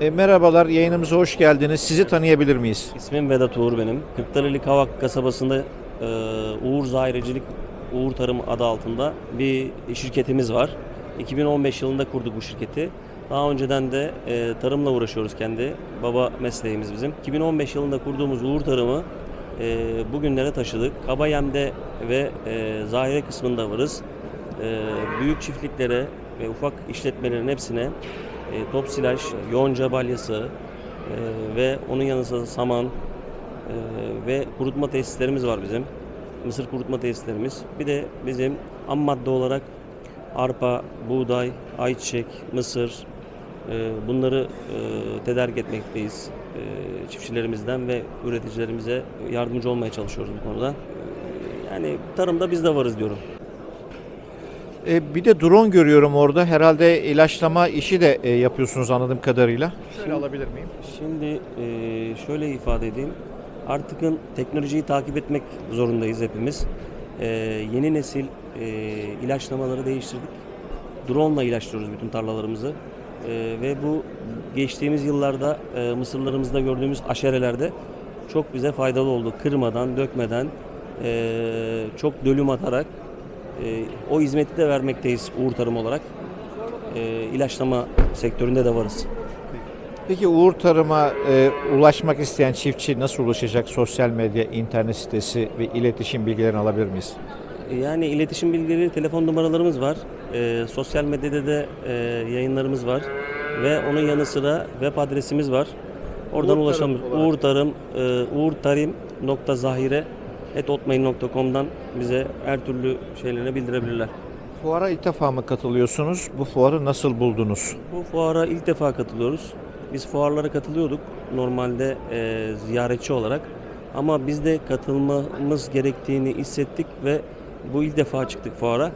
E, merhabalar, yayınımıza hoş geldiniz. Sizi tanıyabilir miyiz? İsmim Vedat Uğur benim. Kırklareli Kavak kasabasında e, Uğur Zahirecilik Uğur Tarım adı altında bir şirketimiz var. 2015 yılında kurduk bu şirketi. Daha önceden de e, tarımla uğraşıyoruz kendi. Baba mesleğimiz bizim. 2015 yılında kurduğumuz Uğur Tarım'ı e, bugünlere taşıdık. Kabayem'de ve e, Zahire kısmında varız. E, büyük çiftliklere ve ufak işletmelerin hepsine e, top silaj, yonca balyası e, ve onun yanı sıra saman e, ve kurutma tesislerimiz var bizim. Mısır kurutma tesislerimiz. Bir de bizim ham madde olarak arpa, buğday, ayçiçek, mısır e, bunları e, tedarik etmekteyiz. E, çiftçilerimizden ve üreticilerimize yardımcı olmaya çalışıyoruz bu konuda. E, yani tarımda biz de varız diyorum. E, bir de drone görüyorum orada. Herhalde ilaçlama işi de e, yapıyorsunuz anladığım kadarıyla. Şöyle alabilir miyim? Şimdi e, şöyle ifade edeyim. Artıkın teknolojiyi takip etmek zorundayız hepimiz. E, yeni nesil e, ilaçlamaları değiştirdik. Drone ile ilaçlıyoruz bütün tarlalarımızı. E, ve bu geçtiğimiz yıllarda e, mısırlarımızda gördüğümüz aşerelerde çok bize faydalı oldu. Kırmadan, dökmeden, e, çok dölüm atarak e, o hizmeti de vermekteyiz Uğur Tarım olarak. E, ilaçlama sektöründe de varız. Peki Uğur Tarım'a e, ulaşmak isteyen çiftçi nasıl ulaşacak? Sosyal medya, internet sitesi ve iletişim bilgilerini alabilir miyiz? Yani iletişim bilgileri, telefon numaralarımız var. Ee, sosyal medyada da e, yayınlarımız var. Ve onun yanı sıra web adresimiz var. Oradan Uğur ulaşamıyoruz. Tarım olarak. Uğur Tarım, e, uğurtarim.zahire etotmail.com'dan bize her türlü şeylerini bildirebilirler. Fuara ilk defa mı katılıyorsunuz? Bu fuarı nasıl buldunuz? Bu fuara ilk defa katılıyoruz. Biz fuarlara katılıyorduk normalde e, ziyaretçi olarak. Ama biz de katılmamız gerektiğini hissettik ve bu ilk defa çıktık fuara.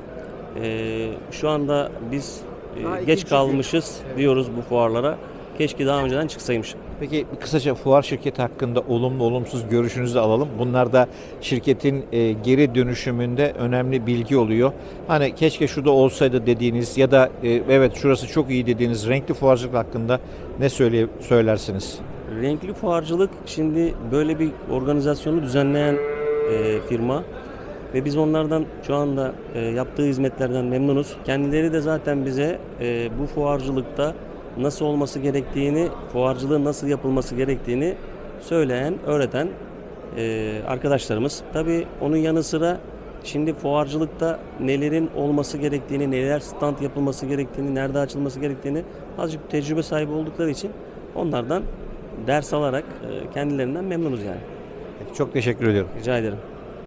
E, şu anda biz e, geç kalmışız diyoruz bu fuarlara. Keşke daha önceden çıksaymış. Peki kısaca fuar şirketi hakkında olumlu olumsuz görüşünüzü alalım. Bunlar da şirketin e, geri dönüşümünde önemli bilgi oluyor. Hani keşke şurada olsaydı dediğiniz ya da e, evet şurası çok iyi dediğiniz renkli fuarcılık hakkında ne söyle söylersiniz? Renkli fuarcılık şimdi böyle bir organizasyonu düzenleyen e, firma ve biz onlardan şu anda e, yaptığı hizmetlerden memnunuz. Kendileri de zaten bize e, bu fuarcılıkta nasıl olması gerektiğini, fuarcılığın nasıl yapılması gerektiğini söyleyen, öğreten e, arkadaşlarımız. Tabii onun yanı sıra şimdi fuarcılıkta nelerin olması gerektiğini, neler stand yapılması gerektiğini, nerede açılması gerektiğini azıcık tecrübe sahibi oldukları için onlardan ders alarak e, kendilerinden memnunuz yani. Çok teşekkür ediyorum. Rica ederim.